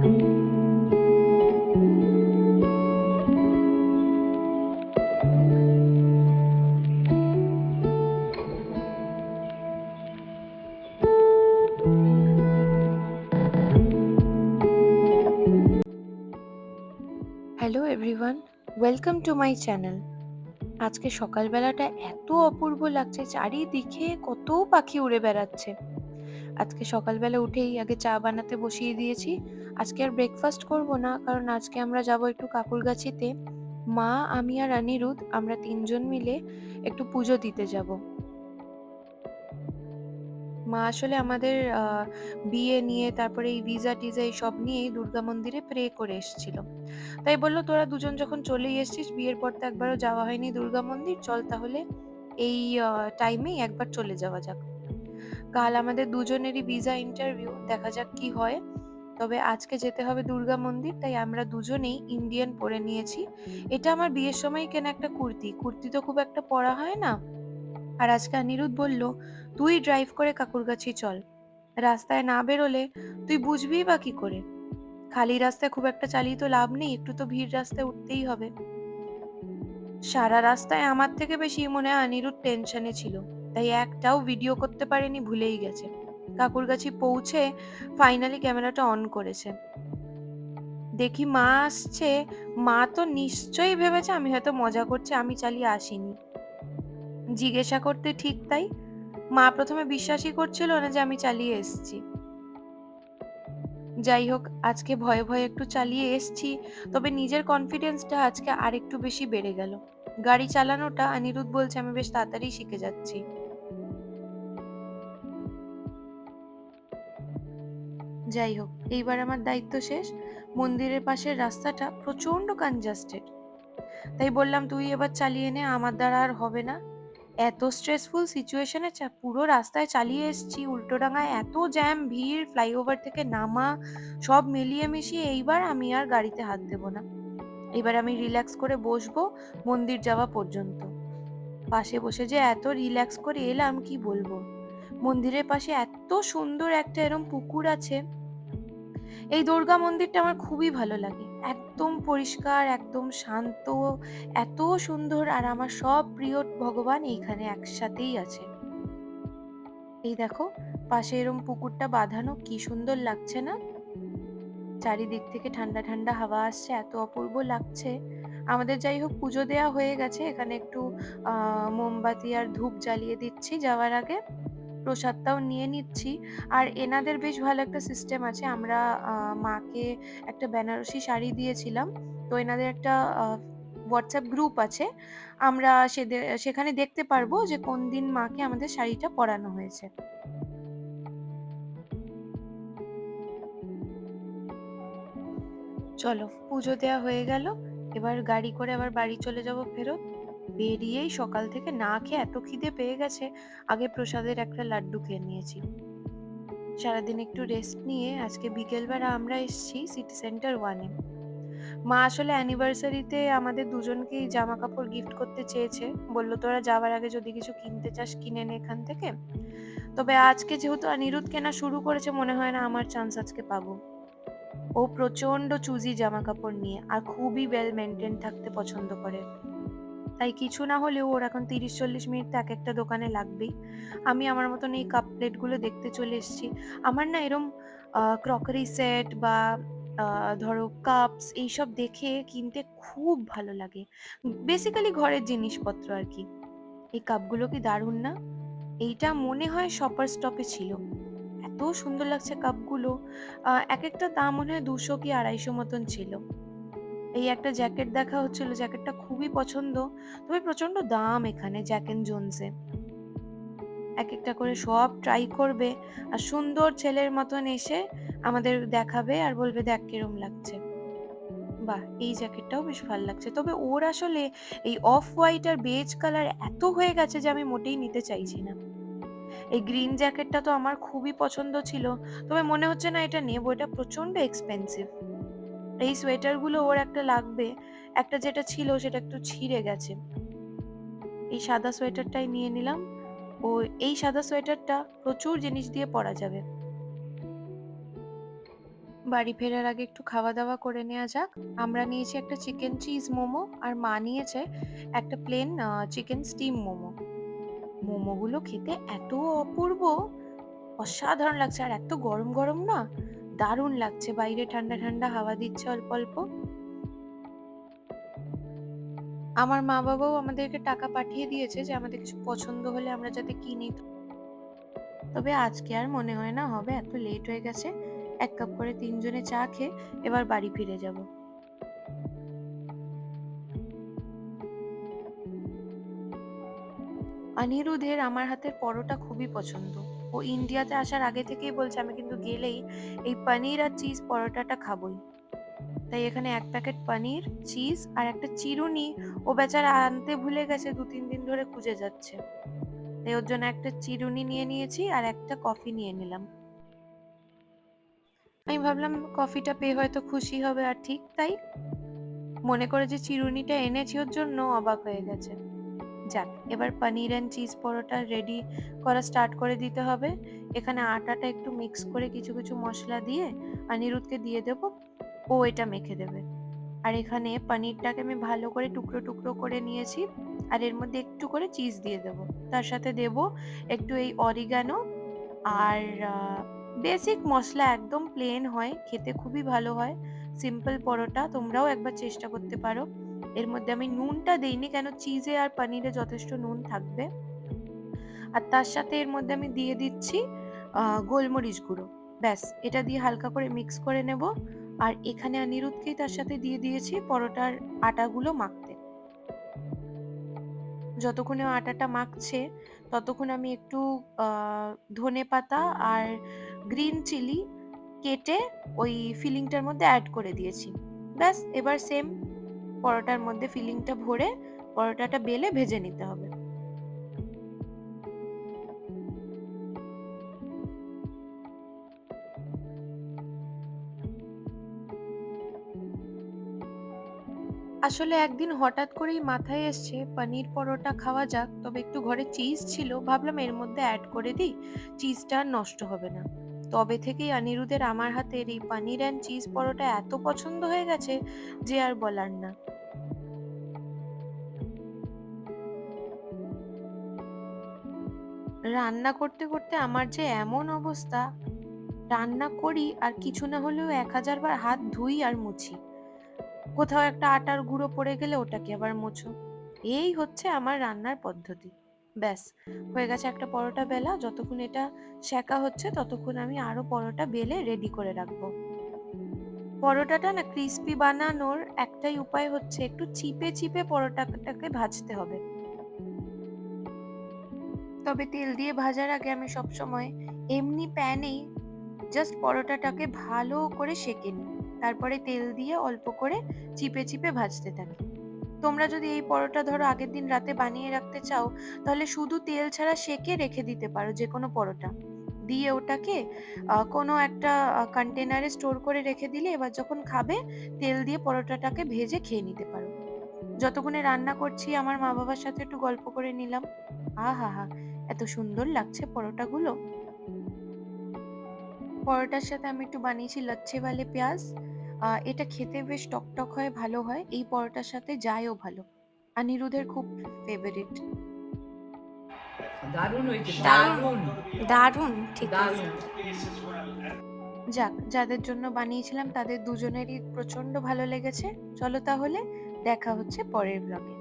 Hello everyone welcome to my channel আজকে সকালবেলাটা এত অপূর্ব লাগছে, চারিদিকে কত পাখি উড়ে বেড়াচ্ছে। আজকে সকালবেলা উঠেই আগে চা বানাতে বসিয়ে দিয়েছি আজকে আর ব্রেকফাস্ট করব না, কারণ আজকে আমরা যাব একটু কাকুরগাছিতে। মা, আমি আর অনিরুদ্ধ, আমরা তিনজন মিলে একটু পুজো দিতে যাব। মা আসলে আমাদের বিয়ে নিয়ে, তারপরে এই ভিসা টিজা এইসব নিয়েই দুর্গা মন্দিরে প্রে করে এসেছিল। তাই বলল, তোরা দুজন যখন চলেই এসেছিস, বিয়ের পর তো একবারও যাওয়া হয়নি দুর্গা মন্দির, চল তাহলে এই টাইমেই একবার চলে যাওয়া যাক। কাল আমাদের দুজনেরই ভিসা ইন্টারভিউ দেখা যাক কি হয়। তবে আজকে যেতে হবে দুর্গা মন্দির, তাই আমরা দুজনেই ইন্ডিয়ান পরে নিয়েছি। এটা আমার বিয়ের সময় কেনা একটা কুর্তি। কুর্তি তো খুব একটা পরা হয় না। আর আজকে অনিরুদ্ধ বলল, তুই ড্রাইভ করে কাকুরগাছি চল। রাস্তায় না বেরোলে তুই বুঝবি বা কি করে? খালি রাস্তায় খুব একটা চালিয়ে তো লাভ নেই, একটু তো ভিড় রাস্তায় উঠতেই হবে। সারা রাস্তায় আমার থেকে বেশি মনে হয় অনিরুদ্ধ টেনশনে ছিল। তাই একটাও ভিডিও করতে পারেনি, ভুলেই গেছে। কাকুরগাছি পৌঁছে ফাইনালি ক্যামেরাটা অন করেছে। দেখি মা আসছে। মা তো নিশ্চয়ই ভেবেছে আমি হয়তো মজা করছি, আমি চালিয়ে আসিনি। জিজ্ঞাসা করতে ঠিক তাই। মা প্রথমে বিশ্বাসই করছিল না যে আমি চালিয়ে এসেছি। যাই হোক, আজকে ভয়ে ভয়ে একটু চালিয়ে এসছি, তবে নিজের কনফিডেন্সটা আজকে আর একটু বেশি বেড়ে গেল। গাড়ি চালানোটা অনিরুদ্ধ বলছে, আমি বেশ তাড়াতাড়ি শিখে যাচ্ছি। যাই হোক, এইবার আমার দায়িত্ব শেষ। মন্দিরের পাশের রাস্তাটা প্রচণ্ড কনজাস্টেড তাই বললাম, তুই এবার চালিয়ে নে, আমার দ্বারা আর হবে না। এত স্ট্রেসফুল সিচুয়েশনে পুরো রাস্তায় চালিয়ে এসেছি। উল্টোডাঙায় এত জ্যাম ভিড় ফ্লাইওভার থেকে নামা, সব মিলিয়ে মিশিয়ে এইবার আমি আর গাড়িতে হাত দেব না। এবার আমি রিল্যাক্স করে বসবো মন্দির যাওয়া পর্যন্ত। পাশে বসে যে এত রিল্যাক্স করে এলাম, কি বলব? মন্দিরের পাশে এত সুন্দর একটা এরম পুকুর আছে এই দুর্গা মন্দিরটা আমার খুবই ভালো লাগে। একদম পরিষ্কার, একদম শান্ত, এত সুন্দর আর আমার সব প্রিয় ভগবান এইখানে একসাথেই আছে। এই দেখো, পাশে এরম পুকুরটা বাঁধানো, কি সুন্দর লাগছে না? চারিদিক থেকে ঠান্ডা ঠান্ডা হাওয়া আসছে, এত অপূর্ব লাগছে। আমাদের যাই হোক, পুজো দেওয়া হয়ে গেছে, এখানে একটু মোমবাতি আর ধূপ জ্বালিয়ে দিচ্ছি যাওয়ার আগে। প্রসাদটাও নিয়ে নিচ্ছি। আর এনাদের বেশ ভালো একটা সিস্টেম আছে। আমরা মাকে একটা বেনারসি শাড়ি দিয়েছিলাম। তো এনাদের একটা হোয়াটসঅ্যাপ গ্রুপ আছে। আমরা সেখানে দেখতে পারব যে কোন দিন মাকে আমাদের শাড়িটা পরানো হয়েছে। চলো, পুজো দেওয়া হয়ে গেল। এবার গাড়ি করে আবার বাড়ি চলে যাব ফেরত। বেরিয়েই সকাল থেকে না খেয়ে এত খিদে পেয়ে গেছে, আগে প্রসাদের একটা লাড্ডু খেয়ে নিয়েছি। সারাদিন একটু রেস্ট নিয়ে আজকে বিকেলবেলা আমরা এসেছি সিটি সেন্টার ওয়ানে মা আসলে অ্যানিভার্সারিতে আমাদের দুজনকেই জামা কাপড় গিফট করতে চেয়েছে, বলল তোরা যাওয়ার আগে যদি কিছু কিনতে চাস কিনে নে এখান থেকে। তবে আজকে যেহেতু অনিরুদ্ধ কেনা শুরু করেছে, মনে হয় না আমার চান্স আজকে পাবো। ও প্রচণ্ড চুজি জামা কাপড় নিয়ে আর খুবই ওয়েল মেনটেন থাকতে পছন্দ করে। তাই কিছু না হলেও ওর এখন তিরিশ চল্লিশ মিনিট তো এক একটা দোকানে লাগবেই। আমি আমার মতন এই কাপ প্লেটগুলো দেখতে চলে এসেছি। আমার না এরম ক্রকারি সেট বা ধরো কাপস এইসব দেখে কিনতে খুব ভালো লাগে। বেসিক্যালি ঘরের জিনিসপত্র আর কি। এই কাপগুলো কি দারুণ না? এইটা মনে হয় শপার স্টপে ছিল। এত সুন্দর লাগছে কাপগুলো এক একটা দাম মনে হয় দুশো কি আড়াইশো মতন ছিল। এই একটা জ্যাকেট দেখা হচ্ছিল, জ্যাকেটটা খুবই পছন্দ। তবে প্রচণ্ড দাম এখানে জ্যাক এন্ড জোনসে এক একটা করে সব ট্রাই করবে আর সুন্দর ছেলের মতন এসে আমাদের দেখাবে আর বলবে, দেখ কিরম লাগছে। বাহ, এই জ্যাকেটটাও বেশ ভালো লাগছে। তবে ওর আসলে এই অফ হোয়াইট আর বেজ কালার এত হয়ে গেছে যে আমি মোটেই নিতে চাইছি না। এই গ্রিন জ্যাকেটটা তো আমার খুবই পছন্দ ছিল, তবে মনে হচ্ছে না এটা নেব, এটা প্রচণ্ড এক্সপেন্সিভ এই সোয়েটারগুলো ওর একটা লাগবে। একটা যেটা ছিল সেটা একটু ছিঁড়ে গেছে। এই সাদা সোয়েটারটাই নিয়ে নিলাম। ও, এই সাদা সোয়েটারটা প্রচুর জিনিস দিয়ে পরা যাবে। বাড়ি ফেরার আগে একটু খাওয়া দাওয়া করে নেওয়া যাক। আমরা নিয়েছি একটা চিকেন চিজ মোমো আর মা নিয়েছে একটা প্লেন চিকেন স্টিম মোমো। মোমোগুলো খেতে এত অপূর্ব! অসাধারণ লাগছে। আর এত গরম গরম না? দারুণ লাগছে। বাইরে ঠান্ডা ঠান্ডা হাওয়া দিচ্ছে অল্প অল্প। আমার মা বাবাও আমাদেরকে টাকা পাঠিয়ে দিয়েছে যে আমাদের কিছু পছন্দ হলে আমরা যাতে কিনি। তবে আজকে আর মনে হয় না, হবে এত লেট হয়ে গেছে। এক কাপ করে তিনজনে চা খেয়ে এবার বাড়ি ফিরে যাব। অনিরুদ্ধের আমার হাতের পরোটা খুবই পছন্দ। ও ইন্ডিয়াতে আসার আগে থেকেই বলছে, আমি কিন্তু গেলেই এই পনির আর চিজ পরোটাটা খাবই। তাই এখানে এক প্যাকেট পনির চিজ আর একটা চিরুনি ও বেচারা আনতে ভুলে গেছে, দু তিন দিন ধরে খুঁজে যাচ্ছে। তাই ওর জন্য একটা চিরুনি নিয়ে নিয়েছি আর একটা কফি নিয়ে নিলাম। আমি ভাবলাম কফিটা পেয়ে হয়তো খুশি হবে আর ঠিক তাই মনে করে যে চিরুনিটা এনেছি ওর জন্য অবাক হয়ে গেছে। যাক, এবার paneer and cheese paratha ready করা স্টার্ট করে দিতে হবে। এখানে আটাটা একটু মিক্স করে কিছু কিছু মশলা দিয়ে অনিরুদ্ধকে দিয়ে দেবো। ও এটা মেখে দেবে। আর এখানে পনিরটাকে আমি ভালো করে টুকরো টুকরো করে নিয়েছি। আর এর মধ্যে একটু করে চিজ দিয়ে দেব। তার সাথে দেব একটু এই অরিগানো আর বেসিক মশলা একদম প্লেন হয়, খেতে খুবই ভালো হয়। সিম্পল পরোটা তোমরাও একবার চেষ্টা করতে পারো। এর মধ্যে আমি নুনটা দেইনি, কেন চিজে আর পনিরে যথেষ্ট নুন থাকবে। আর তার সাথে এর মধ্যে আমি দিয়ে দিচ্ছি গোলমরিচ গুঁড়ো। ব্যাস, এটা দিয়ে হালকা করে মিক্স করে নেব। আর এখানে অনিরুদ্ধকেই তার সাথে দিয়ে দিয়েছি পরোটার আটাগুলো মাখতে। যতক্ষণে আটাটা মাখছে, ততক্ষণ আমি একটু ধনে পাতা আর গ্রিন চিলি কেটে ওই ফিলিংটার মধ্যে অ্যাড করে দিয়েছি। ব্যাস, এবার সেম পরোটার মধ্যে ফিলিংটা ভরে পরোটাটা বেলে ভেজে নিতে হবে। আসলে একদিন হঠাৎ করেই মাথায় এসছে, পনির পরোটা খাওয়া যাক, তবে একটু ঘরে চিজ ছিল, ভাবলাম এর মধ্যে অ্যাড করে দিই চিজটা নষ্ট হবে না। তবে থেকেই অনিরুদ্ধের আমার হাতের এই পনির অ্যান্ড চিজ পরোটা এত পছন্দ হয়ে গেছে যে আর বলার না। রান্না করতে করতে আমার যে এমন অবস্থা, রান্না করি আর কিছু না হলেও এক হাজার বার হাত ধুই আর মুছি। কোথাও একটা আটার গুঁড়ো পড়ে গেলে ওটাকে আবার মোছো। এই হচ্ছে আমার রান্নার পদ্ধতি। ব্যাস, হয়ে গেছে একটা পরোটা বেলা, যতক্ষণ এটা সেকা হচ্ছে ততক্ষণ আমি আরও পরোটা বেলে রেডি করে রাখব। পরোটাটা না ক্রিস্পি বানানোর একটাই উপায় হচ্ছে একটু চিপে চিপে পরোটাটাকে ভাজতে হবে। তবে তেল দিয়ে ভাজার আগে আমি সবসময় এমনি প্যানেই জাস্ট পরোটাটাকে ভালো করে সেঁকে নিই। তারপরে তেল দিয়ে অল্প করে চিপে চিপে ভাজতে থাকি। তোমরা যদি এই পরোটা ধরো আগের দিন রাতে বানিয়ে রাখতে চাও, তাহলে শুধু তেল ছাড়া সেকে রেখে দিতে পারো যে কোনো পরোটা। দিয়ে ওটাকে কোনো একটা কন্টেনারে স্টোর করে রেখে দিলে এবার যখন খাবে, তেল দিয়ে পরোটাটাকে ভেজে খেয়ে নিতে পারো। যতক্ষণে রান্না করছি, আমার মা বাবার সাথে একটু গল্প করে নিলাম। আহা হা হা এত সুন্দর লাগছে পরোটাগুলো। পরোটার সাথে আমি একটু বানিয়েছি লচ্ছে বালে পেঁয়াজ। এটা খেতে বেশ টকটক হয় ভালো হয়। এই পরোটার সাথে যায়ও ভালো। অনিরুদ্ধের খুব ফেভারিট দারুণ হয়েছে দারুণ। দারুণ। দারুণ ঠিক আছে যাক যাদের জন্য বানিয়েছিলাম তাদের দুজনেরই প্রচণ্ড ভালো লেগেছে। চলো তাহলে দেখা হচ্ছে পরের ব্লগে